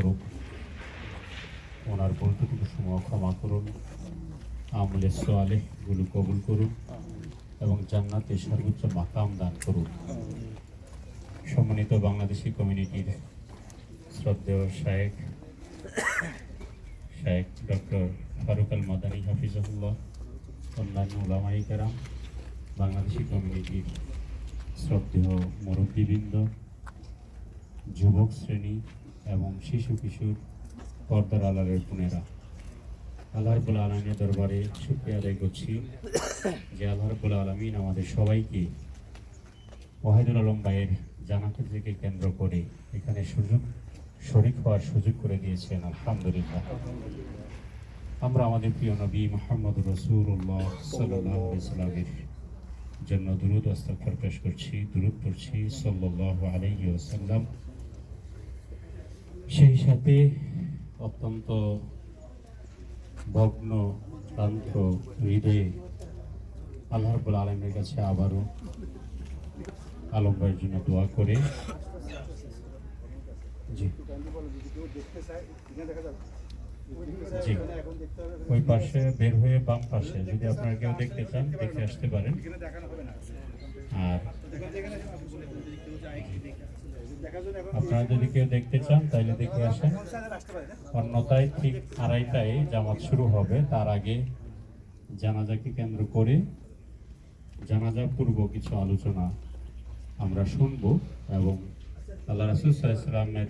করুক ওনার ত্রুটি সমূহ ক্ষমা করুন। আমলে সোয়ালে গুলো কবুল করুন এবং জান্নাতে সর্বোচ্চ মাকাম দান করুন। সম্মানিত বাংলাদেশি কমিউনিটির শ্রদ্ধেয় শায়েক শায়েক ডক্টর ফারুক আল মাদানী হাফিজুল্লাহ অন্যান্য ওলামাই কেরাম, বাংলাদেশি কমিউনিটির শ্রদ্ধেয় মুরব্বীবৃন্দ, যুবক শ্রেণি এবং শিশু কিশোর পর্দার আলালের বোনেরা। আল্লাহ রবুল আলমীর দরবারে শুক্রিয়া আদায় করছি যে আল্লাহ রবুল আলমিন আমাদের সবাইকে ওয়াহিদুল আলম ভাইয়ের জানাতে থেকে কেন্দ্র করে এখানে সুযোগ, শরিক হওয়ার সুযোগ করে দিয়েছেন, আলহামদুলিল্লাহ। আমরা আমাদের প্রিয় নবী মোহাম্মদ রসুল্লাহ সাল্লাহ সাল্লামের জন্য দুরুদ আস্তাগফার পেশ করছি পড়ছি সাল্লাল্লাহু আলাইহি ওয়াসাল্লাম। সেই সাথে অত্যন্ত ভগ্ন, ক্লান্ত হৃদয়ে আল্লাহ রাব্বুল আলমের কাছে আবারও আলম ভাইয়ের জন্য দোয়া করে। জি। জি। ওই পাশে বের হয়ে বাম পাশে, যদি আপনারা কেউ দেখতে চান, দেখে আসতে পারেন। আর আপনারা যদি কেউ দেখতে চান তাহলে দেখে আসেন। অন্যথায় ঠিক আড়াইটায় জামাত শুরু হবে। তার আগে জানাজাকে কেন্দ্র করে জানাজা পূর্ব কিছু আলোচনা আমরা শুনব এবং আল্লাহ রাসুল সাল্লামের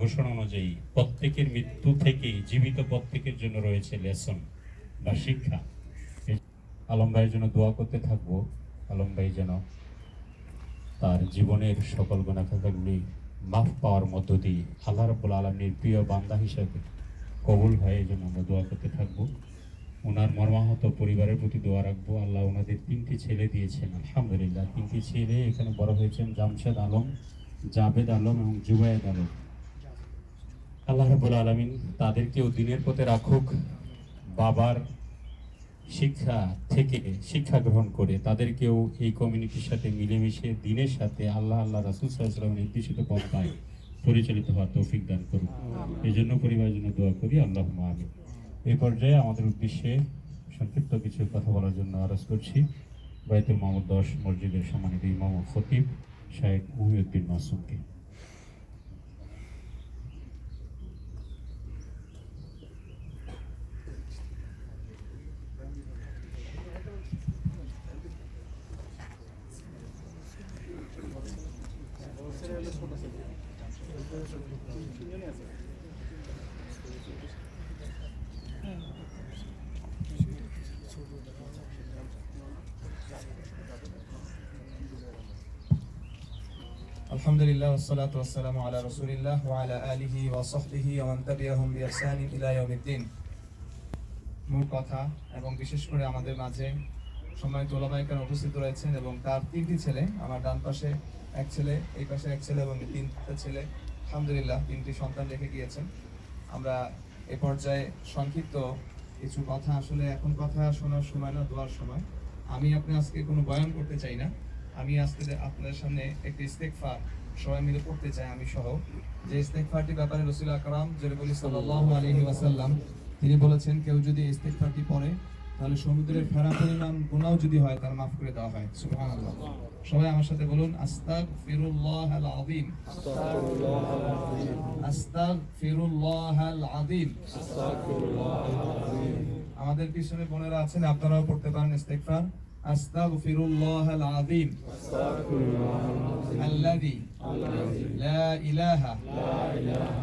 ঘোষণা অনুযায়ী প্রত্যেকের মৃত্যু থেকেই জীবিত প্রত্যেকের জন্য রয়েছে লেসন বা শিক্ষা। আলম ভাইয়ের জন্য দোয়া করতে থাকব। আলম ভাই যেন তার জীবনের সকল গুণাখাতাগুলি মাফ পাওয়ার মধ্য দিয়ে আল্লাহ রব্বুল আলমীর প্রিয় বান্দা হিসাবে কবুল হয় এই জন্য আমরা দোয়া করতে থাকব। ওনার মর্মাহত পরিবারের প্রতি দোয়া রাখব। আল্লাহ ওনাদের তিনটি ছেলে দিয়েছেন। আলহামদুলিল্লাহ, তিনটি ছেলে এখানে বড় হয়েছেন জামশেদ আলম জাবেদ আলম এবং জুবায়েদ আলম। আল্লাহ রবুল আলমিন তাদেরকেও দিনের পথে রাখুক। বাবার শিক্ষা থেকে শিক্ষা গ্রহণ করে তাদেরকেও এই কমিউনিটির সাথে মিলেমিশে, দিনের সাথে আল্লাহ আল্লাহ রাসুল সাল্লাহ নির্দেশিত পন্থায় পরিচালিত হওয়ার তৌফিক দান করুন এই জন্য পরিবারের জন্য দোয়া করি আল্লাহ আমি এই পর্যায়ে আমাদের উদ্দেশ্যে সংক্ষিপ্ত কিছু কথা বলার জন্য আরজ করছি। বাইতুল মাহমুদ দশ মসজিদের সম্মানিত ইমাম খতিব শাহেদ মুহিউদ্দিন মাসুমকে। الحمد لله والصلاة والسلام على رسول الله وعلى آله وصحبه ومن تبعهم بإحسان إلى يوم الدين মূল কথা এবং বিশেষ করে আমাদের মাঝে সম্মানিত ওলামাইকার উপস্থিত রয়েছেন এবং তার তিনটি ছেলে আমার ডান পাশে এক ছেলে এই পাশে এক ছেলে এবং তিনটা ছেলে আলহামদুলিল্লাহ, তিনটি সন্তান রেখে গিয়েছেন। আমরা এ পর্যায়ে সংক্ষিপ্ত কিছু কথা। আসলে এখন কথা শোনার সময় না, দোয়ার সময়। আমি আপনি আজকে কোনো বয়ান করতে চাই না। আমি আজকে আপনাদের সামনে একটি ইস্তেকফার সবাই মিলে পড়তে চাই, আমি সহ। যে ইস্তেকফারটি ব্যাপারে রসুল আকরাম জেরে বলি সাল্লাল্লাহু আলাইহি ওয়াসাল্লাম, তিনি বলেছেন, কেউ যদি ইস্তেকফারটি পড়ে, তাহলে সমুদ্রের ফেরা পরিমাণ গুনাহ যদি হয়, তার মাফ করে দেওয়া হয়। সুবহানাল্লাহ। সবাই আমার সাথে বলুন আস্তাগফিরুল্লাহ আল আযীম আস্তাগফিরুল্লাহ আল আযীম আমাদের পিছনে বোনেরা আছেন আপনারাও পড়তে পারেন ইস্তেগফার আস্তাগফিরুল্লাহ আল আযীম الذي لا إله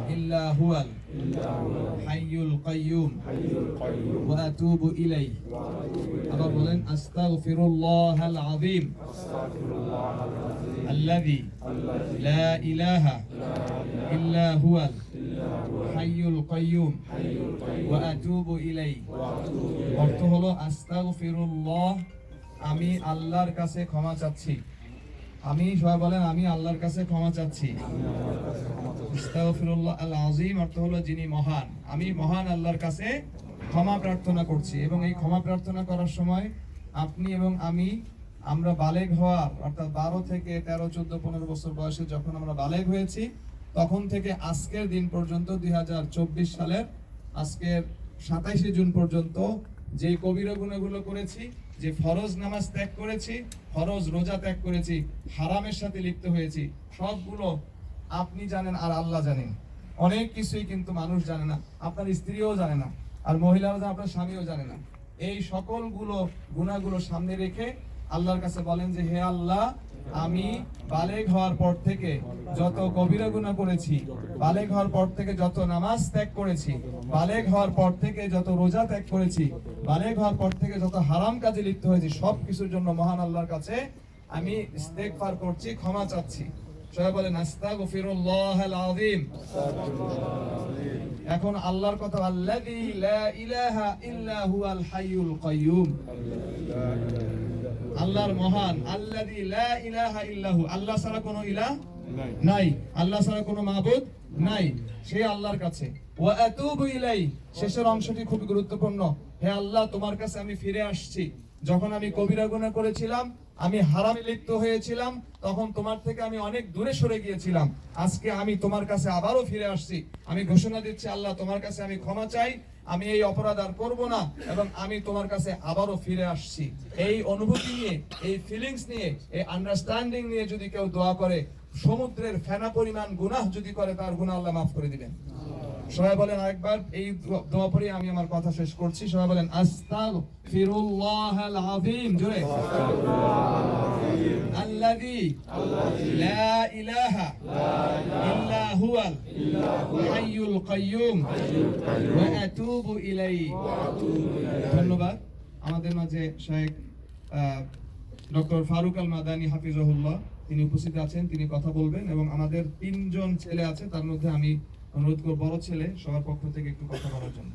إلا هو الحي القيوم وأتوب إليه আবার বলেন আস্তাগফিরুল্লাহ আল আযীম الذي لا إله إلا هو الحي القيوم وأتوب إليه অর্থ হলো আস্তাগফিরুল্লাহ আমি আল্লাহর কাছে ক্ষমা চাচ্ছি আমি সবাই বলেন, আমি আল্লাহর কাছে ক্ষমা চাচ্ছি। আল অর্থ হলো যিনি মহান। আমি মহান আল্লাহর কাছে ক্ষমা প্রার্থনা করছি এবং এই ক্ষমা প্রার্থনা করার সময় আপনি এবং আমি, আমরা বালেগ হওয়ার, অর্থাৎ বারো থেকে তেরো, চোদ্দ, পনেরো বছর বয়সে যখন আমরা বালেগ হয়েছি, তখন থেকে আজকের দিন পর্যন্ত দুই হাজার চব্বিশ সালের আজকের সাতাইশে জুন পর্যন্ত যে কবিরা গুণাগুলো করেছি যে ফরজ নামাজ ত্যাগ করেছি, ফরজ রোজা ত্যাগ করেছি, হারামের সাথে লিপ্ত হয়েছি, সবগুলো আপনি জানেন আর আল্লাহ জানেন। অনেক কিছুই কিন্তু মানুষ জানে না, আপনার স্ত্রীও জানে না, আর মহিলাও জানে, আপনার স্বামীও জানে না। এই সকলগুলো গুণাগুলো সামনে রেখে আল্লাহর কাছে বলেন যে, হে আল্লাহ, আমি বালেগ হওয়ার পর থেকে যত কবিরা গুনাহ করেছি, বালেগ হওয়ার পর থেকে যত নামাজ ত্যাগ করেছি, বালেগ হওয়ার পর থেকে যত রোজা ত্যাগ করেছি, বালেগ হওয়ার পর থেকে যত হারাম কাজে লিপ্ত হয়েছি সব কিছুর জন্য মহান আল্লাহর কাছে আমি ইস্তেগফার করছি, ক্ষমা চাচ্ছি। সবাই বলেন আস্তাগফিরুল্লাহাল আযীম এখন আল্লাহর কথা, আল্লাযী লা ইলাহা ইল্লা হুয়াল হাইয়ুল কাইয়্যুম আল্লাহর মহান আল্লাযী লা ইলাহা ইল্লাহু আল্লাহ ছাড়া কোনো ইলাহ নাই। আল্লাহ ছাড়া কোনো মাবুদ নাই। সেই আল্লাহর কাছে। ওয়া আতুবু ইলাই শেষের অংশটি খুব গুরুত্বপূর্ণ। হে আল্লাহ তোমার কাছে আমি ফিরে আসছি। যখন আমি কবিরা গুনাহ করেছিলাম আমি হারামে লিপ্ত হয়েছিলাম তখন তোমার থেকে আমি অনেক দূরে সরে গিয়েছিলাম। আজকে আমি তোমার কাছে আবারও ফিরে আসছি। আমি ঘোষণা দিচ্ছি আল্লাহ তোমার কাছে আমি ক্ষমা চাই। আমি এই অপরাধ আর করব না এবং আমি তোমার কাছে আবারও ফিরে আসছি। এই অনুভূতি নিয়ে, এই ফিলিংস নিয়ে, এই আন্ডারস্ট্যান্ডিং নিয়ে যদি কেউ দোয়া করে, সমুদ্রের ফেনা পরিমাণ গুনাহ যদি করে, তার গুনাহ আল্লাহ মাফ করে দিবেন। সবাই বলেন আরেকবার এই দোয়া পড়ে আমি আমার কথা শেষ করছি। সবাই বলেন আস্তাগফিরুল্লাহ আল আযীম জোরে আল্লাযী লা ইলাহা ইল্লা হুয়াল হাইয়ুল কাইয়্যুম ওয়া আতুবু ইলাইহি। ধন্যবাদ। আমাদের মাঝে শেখ ডক্টর ফারুক আল মাদানী হাফিজাহুল্লাহ তিনি উপস্থিত আছেন তিনি কথা বলবেন এবং আমাদের তিনজন ছেলে আছে তার মধ্যে আমি অনুরোধ করব বড় ছেলে সবার পক্ষ থেকে একটু কথা বলার জন্য।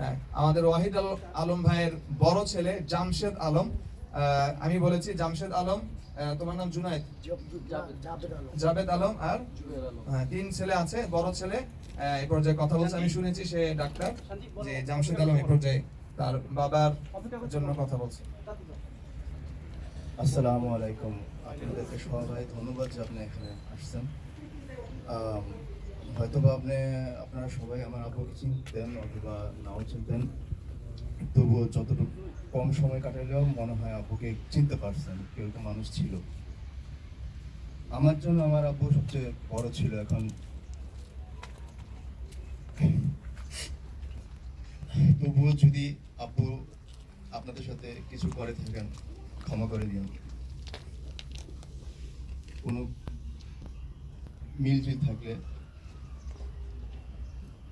হ্যাঁ, আমাদের ওয়াহিদ আলম ভাইয়ের বড় ছেলে জামশেদ আলম। আমি বলেছি জামশেদ আলম তোমার নাম জুনায়েদ? জাবেদ আলম। আর? হ্যাঁ, তিন ছেলে আছে বড় ছেলে। এই পর্যায়ে কথা বলছে আমি শুনেছি সে ডাক্তার। যে জামশেদ আলম এই পর্যায়ে তার বাবার জন্য কথা বলছে। আসসালামু আলাইকুম। আপনাদেরকে সবাই ধন্যবাদ যে আপনি এখানে আসছেন। আম, হয়তোবা আপনি আপনারা সবাই আমার আপুকে চিনতেন অথবা নাও চিনতেন। তবুও যতটুকু কম সময় কাটালেও মনে হয় আব্বুকে চিনতে পারছেন কেউ একটা মানুষ ছিল। আমার জন্য আমার আব্বু সবচেয়ে বড় ছিল এখন। তবুও যদি আব্বু আপনাদের সাথে কিছু করে থাকেন ক্ষমা করে দিন। কোনো মিলজিল থাকলে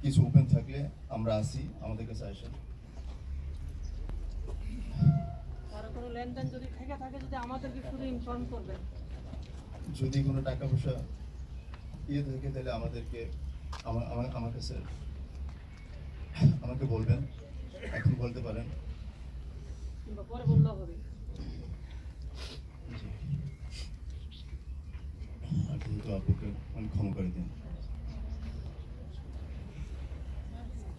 কিছু ওপেন থাকলে আমরা আসি আমাদের কাছে আসেন। যদি কোনো টাকা পয়সা ইয়ে থাকে তাহলে আমাদেরকে আমার আমার আমার কাছে আমাকে বলবেন এখন বলতে পারেন। পরে বললেও হবে জি। আর কিন্তু আপুকে অনেক ক্ষমা করে দিন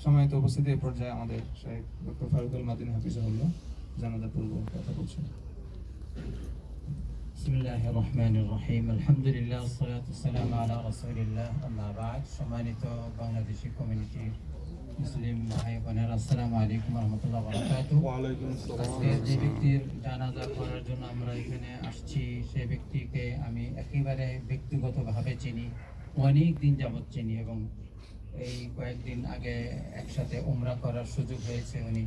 সময়ত উপস্থিতি এই পর্যায়ে আমাদের শেখ ডক্টর ফারুক আল মাদিন হাফিজাহুল্লাহ জানাজা পূর্ব কথা বলছেন بسم الله الرحمن الرحيم الحمد لله والصلاة والسلام على رسول الله أما بعد সম্মানিত বাংলাদেশি কমিউনিটি মুসলিম ভাই বোনেরা আসসালামু আলাইকুম রহমতুল্লাহ বারাকাতুহু যে ব্যক্তির জানাজা করার জন্য আমরা এখানে আসছি সেই ব্যক্তিকে আমি একেবারে ব্যক্তিগতভাবে চিনি অনেক দিন যাবৎ চিনি এবং এই কয়েকদিন আগে একসাথে উমরা করার সুযোগ হয়েছে উনি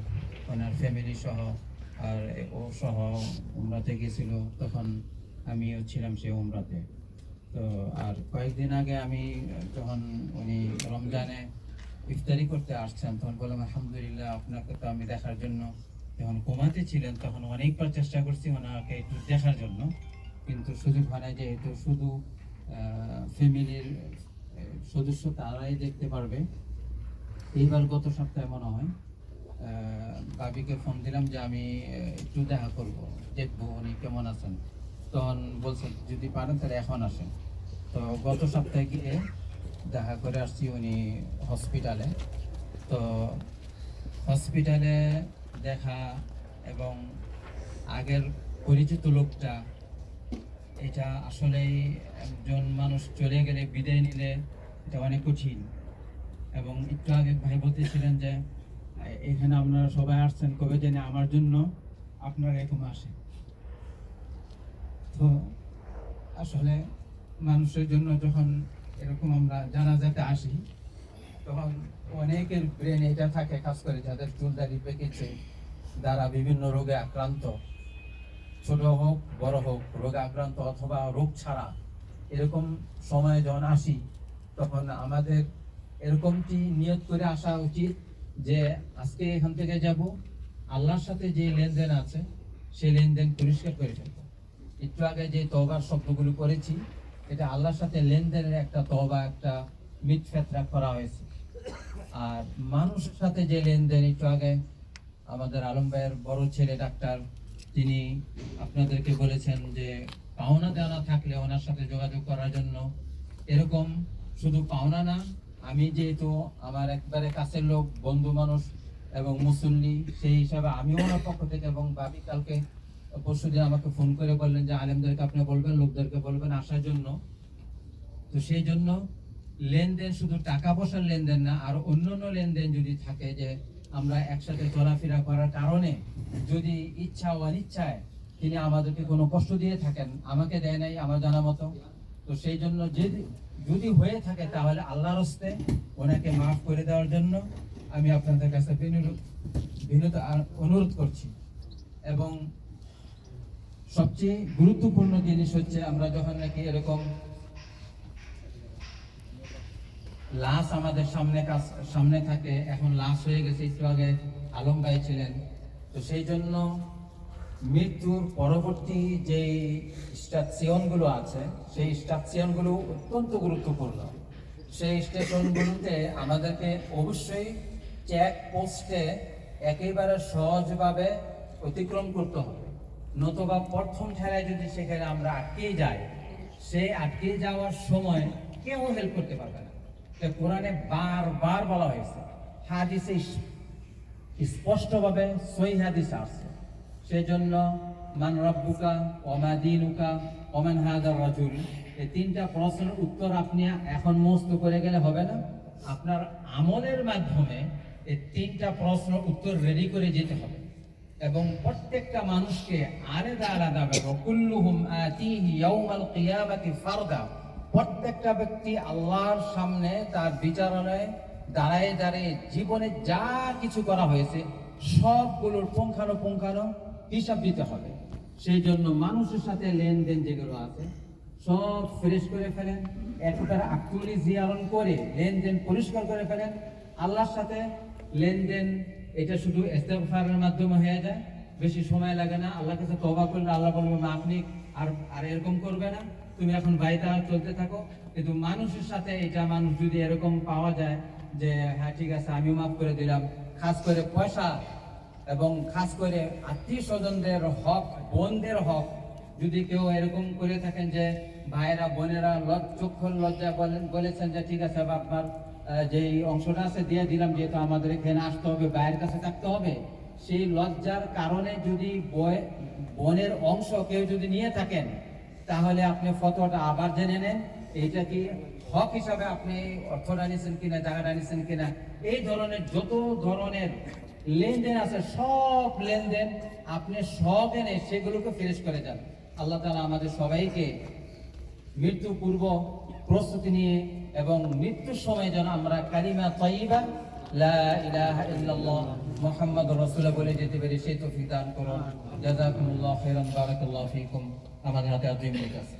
ওনার ফ্যামিলি সহ আর ও সহ উমরাতে গেছিল তখন আমিও ছিলাম সেই উমরাতে। তো আর কয়েকদিন আগে আমি যখন উনি রমজানে ইফতারি করতে আসছেন, তখন বললাম, আলহামদুলিল্লাহ, আপনাকে তো আমি দেখার জন্য যখন ঘুমাতে ছিলেন, তখন অনেকবার চেষ্টা করছি ওনাকে একটু দেখার জন্য, কিন্তু সুযোগ হয় না যেহেতু শুধু ফ্যামিলির সদস্য তারাই দেখতে পারবে। এইবার গত সপ্তাহে মনে হয় ভাবিকে ফোন দিলাম যে আমি একটু দেখা করব, দেখব উনি কেমন আছেন। তখন বলছেন যদি পারেন তাহলে এখন আসেন। তো গত সপ্তাহে গিয়ে দেখা করে আসছি উনি হসপিটালে তো হসপিটালে দেখা এবং আগের পরিচিত লোকটা, এটা আসলেই একজন মানুষ চলে গেলে, বিদায় নিলে এটা অনেক কঠিন। এবং একটু আগে ভাই বলতেছিলেন যে, এখানে আপনারা সবাই আসছেন, কবে জানি আমার জন্য আপনারা এরকম আসেন। তো আসলে মানুষের জন্য যখন এরকম আমরা জানাজাতে আসি। তখন অনেকের ব্রেন এটা থাকে, কাজ করে যাদের চুলদারি পেকেছে যারা বিভিন্ন রোগে আক্রান্ত। ছোট হোক, বড় হোক, রোগে আক্রান্ত অথবা রোগ ছাড়া। এরকম সময়ে যখন আসি, তখন আমাদের এরকমটি নিয়ত করে আসা উচিত যে, আজকে এখান থেকে যাব, আল্লাহর সাথে যে লেনদেন আছে, সেই লেনদেন পরিষ্কার করে ফেলব। একটু আগে যে তবার শব্দগুলো করেছি এটা আল্লাহর সাথে লেনদেনের একটা তবা একটা মিটফেতরা করা হয়েছে। আর মানুষের সাথে যে লেনদেন, একটু আগে আমাদের আলম ভাইয়ের বড় ছেলে ডাক্তার, তিনি আপনাদেরকে বলেছেন যে পাওনা দেওয়া থাকলে ওনার সাথে যোগাযোগ করার জন্য। এরকম শুধু পাওনা না, আমি যেহেতু আমার একবারে কাছের লোক, বন্ধু মানুষ এবং মুসল্লি, সেই হিসাবে আমিও ওনার পক্ষ থেকে এবং ভাবি কালকে পরশুদিন আমাকে ফোন করে বললেন যে আলেমদেরকে আপনি বলবেন, লোকদেরকে বলবেন আসার জন্য। তো সেই জন্য লেনদেন শুধু টাকা পয়সার লেনদেন না, আর অন্য অন্য লেনদেন যদি থাকে যে আমরা একসাথে চলাফেরা করার কারণে যদি ইচ্ছা ও অনিচ্ছায় তিনি আমাদেরকে কোনো কষ্ট দিয়ে থাকেন, আমাকে দেয় নাই আমার জানা মতো। তো সেই জন্য যদি যদি হয়ে থাকে তাহলে আল্লাহর হস্তে ওনাকে মাফ করে দেওয়ার জন্য আমি আপনাদের কাছে বিনোদ আর- অনুরোধ করছি। এবং সবচেয়ে গুরুত্বপূর্ণ জিনিস হচ্ছে আমরা যখন নাকি এরকম লাশ আমাদের সামনে কাছ- সামনে থাকে, এখন লাশ হয়ে গেছে একটু আগে আলম ভাই ছিলেন। তো সেই জন্য মৃত্যুর পরবর্তী যে স্ট্রাকশনগুলো আছে, সেই স্ট্রাকশনগুলো অত্যন্ত গুরুত্বপূর্ণ। সেই স্টেশনগুলোতে আমাদেরকে অবশ্যই চেক পোস্টে একেবারে সহজভাবে অতিক্রম করতে হবে। নতুবা প্রথম ঠেলায় যদি সেখানে আমরা আটকে যাই, সে আটকে যাওয়ার সময় কেউ হেল্প করতে পারবে না। তো কোরআনে বারবার বলা হয়েছে, হাদিসে স্পষ্টভাবে সই হাদিস আসছে সেই জন্য মান রব্বুকা ওমা দিনুকা ওমান হাজার রাজুল, এই তিনটা প্রশ্নের উত্তর আপনি এখন মস্ত করে গেলে হবে না। আপনার আমলের মাধ্যমে এই তিনটা প্রশ্ন উত্তর রেডি করে যেতে হবে। এবং প্রত্যেকটা মানুষকে আলাদা আলাদা ভাবে আতিহি ইয়াউমাল কিয়ামাতি ফারদা, প্রত্যেকটা ব্যক্তি আল্লাহর সামনে তার বিচারালয়ে দাঁড়ায় দাঁড়িয়ে জীবনে যা কিছু করা হয়েছে, সবগুলোর পুঙ্খানো পুঙ্খানো হিসাব দিতে হবে। সেই জন্য মানুষের সাথে লেনদেন যেগুলো আছে, সব ফ্রেশ করে ফেলেন একটার আকচুয়ালি জিয়ারণ করে লেনদেন পরিষ্কার করে ফেলেন, আল্লাহর সাথে লেনদেন এটা শুধু ইস্তেগফারের মাধ্যমে হয়ে যায় বেশি সময় লাগে না। আল্লাহ কাছে তওবা করলে আল্লাহ বলবে "মা, আপনি আর আর এরকম করবে না। তুমি এখন বাড়িতে আর চলতে থাকো। কিন্তু মানুষের সাথে এটা মানুষ যদি এরকম পাওয়া যায় যে হ্যাঁ ঠিক আছে আমিও মাফ করে দিলাম। খাস করে পয়সা এবং খাস করে আত্মীয় স্বজনদের হক বোনদের হক। যদি কেউ এরকম করে থাকেন যে ভাইয়েরা বোনেরা লজ চক্ষু লজ্জা বলেন বলেছেন যে ঠিক আছে বা আপনার আহ, যে অংশটা আছে দিয়ে দিলাম যেহেতু আমাদের এখানে আসতে হবে ভাইয়ের কাছে থাকতে হবে সেই লজ্জার কারণে যদি বোনের অংশ কেউ যদি নিয়ে থাকেন তাহলে আপনি ফটোটা আবার জেনে নেন এইটা কি হক হিসাবে আপনি অর্থটা নিছেন কিনা জায়গাটা নিছেন কিনা এই ধরনের যত ধরনের লেনদেন আছে সব লেনদেন আপনি সব এনে সেগুলোকে ফ্রেশ করে যান আল্লাহ তালা আমাদের সবাইকে মৃত্যু পূর্ব প্রস্তুতি নিয়ে এবং মৃত্যুর সময় যেন আমরা কালিমা তৈবা মুহাম্মদ বলে যেতে পারি, সেই করুন। আমাদের হাতে আছে।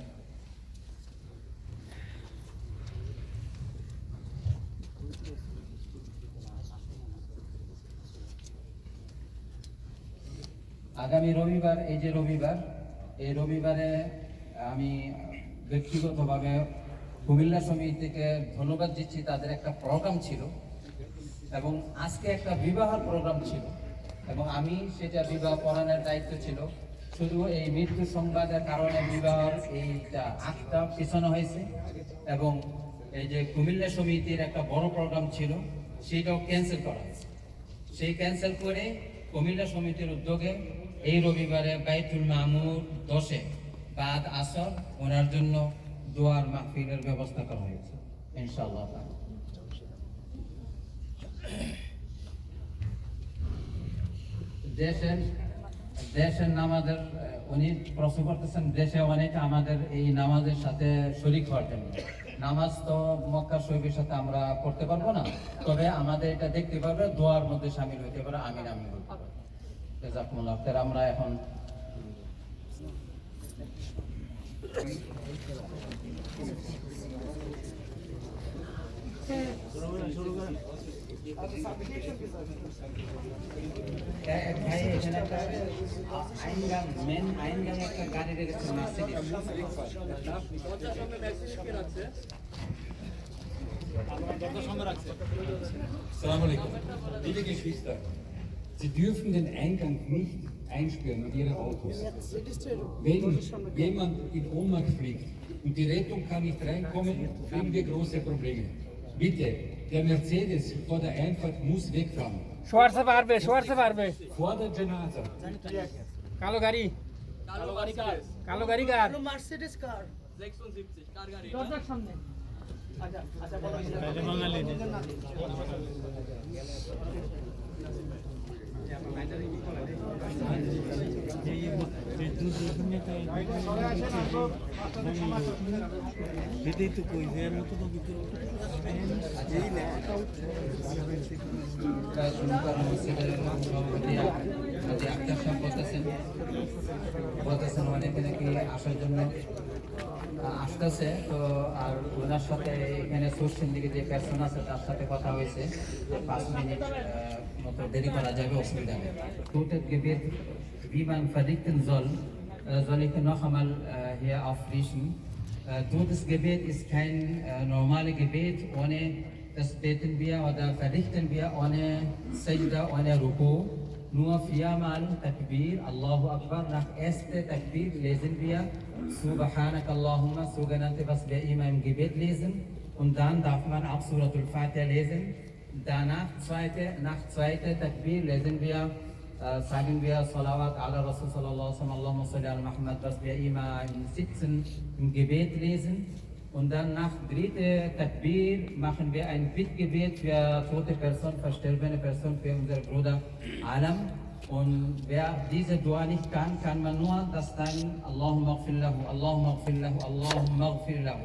আগামী রবিবার, এই যে রবিবার, এই রবিবারে আমি ব্যক্তিগতভাবে কুমিল্লা সমিতি থেকে ধন্যবাদ দিচ্ছি। তাদের একটা প্রোগ্রাম ছিল এবং আজকে একটা বিবাহের প্রোগ্রাম ছিল এবং আমি সেটা বিবাহ পড়ানোর দায়িত্ব ছিল। শুধু এই মৃত্যু সংবাদের কারণে বিবাহের এইটা আটটা পিছানো হয়েছে এবং এই যে কুমিল্লা সমিতির একটা বড় প্রোগ্রাম ছিল, সেটাও ক্যান্সেল করা হয়েছে। সেই ক্যান্সেল করে কুমিল্লা সমিতির উদ্যোগে এই রবিবারে বাইতুল মামুর দশে বাদ আসর ওনার জন্য দোয়ার মাহফিলের ব্যবস্থা করা হয়েছে, ইনশাআল্লাহ। দেশের দেশের নামাজের উনি প্রশ্ন করতেছেন, দেশে অনেকে আমাদের এই নামাজের সাথে শরিক হওয়ার জন্য। নামাজ তো মক্কা শরীফের সাথে আমরা পড়তে পারব না, তবে আমাদের এটা দেখতে পারবে, দোয়ার মধ্যে সামিল হইতে পারে, আমিন আমিন বলতে পারে আমরা এখন ভাই এখানে একটা আইনগাম মেন আইনগাম একটা গাড়ি রেখেছে Mercedes Assalamu alaikum. Liebe Geschwister, Sie dürfen den Eingang nicht einsperren mit Ihren Autos. Wenn jemand in Ohnmacht fliegt und die Rettung kann nicht reinkommen, kriegen wir große Probleme. Bitte, der Mercedes vor der Einfahrt muss wegfahren. শোয়ারসে পারবে শোয়ারসে পারবে Vor der Janaza. কালো গাড়ি কালো গাড়ি কার কালো গাড়ি কার Mercedes কার 670 কার গাড়ি দরজার সামনে আচ্ছা আচ্ছা বলতেছেন অনেকে নাকি আসার জন্য আসতেছে, তো আর ওনার সাথে এখানে সোর্সের দিকে যে পার্সন আছে, তার সাথে কথা হয়েছে পাঁচ মিনিট মতো দেরি করা যাবে, অসুবিধা নেই। Wie man verrichten soll, äh, soll ich noch einmal äh, hier auffrischen. Äh, Todesgebet ist kein normales Gebet, ohne das beten wir oder verrichten wir ohne Sajda, ohne Ruku. Nur viermal Takbir, Allahu Akbar. Nach erster Takbir lesen wir Subhanak Allahumma, sogenannte, was wir immer im Gebet lesen. Und dann darf man auch Suratul Fatiha lesen. Danach, zweite, nach zweiter Takbir lesen wir sagen wir Salawat ala Rasul sallallahu Allahumma salli was wir immer im Sitzen im Gebet lesen. Und dann nach dritte Takbir machen wir ein Bittgebet für tote Person, verstorbene Person, für unseren Bruder Alam. Und wer diese Dua nicht kann, kann man nur das sagen, Allahumma gfir lahu, Allahumma gfir lahu, Allahumma gfir lahu.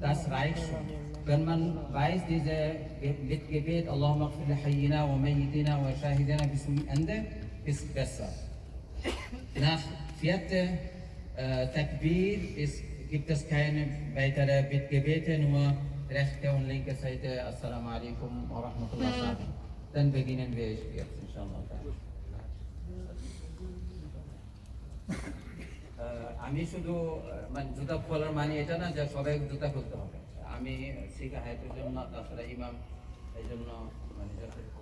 Das reicht schon. Wenn man weiß, diese Ge- Bittgebet, Allahumma gfir li hayyina wa mayyitina wa shahidina bis zum Ende, ist besser. Nach vierte äh, Takbir ist, gibt es keine weitere Bittgebete, nur rechte und linke Seite. Assalamu alaikum wa rahmatullah. sagen. Dann beginnen wir jetzt, inshallah. আহ, আমি শুধু আহ, মানে জুতা খোলার মানে এটা না যে সবাই জুতা খুলতে হবে আমি শিখা হায়াতের জন্য তাছাড়া ইমাম এই জন্য মানে যথেষ্ট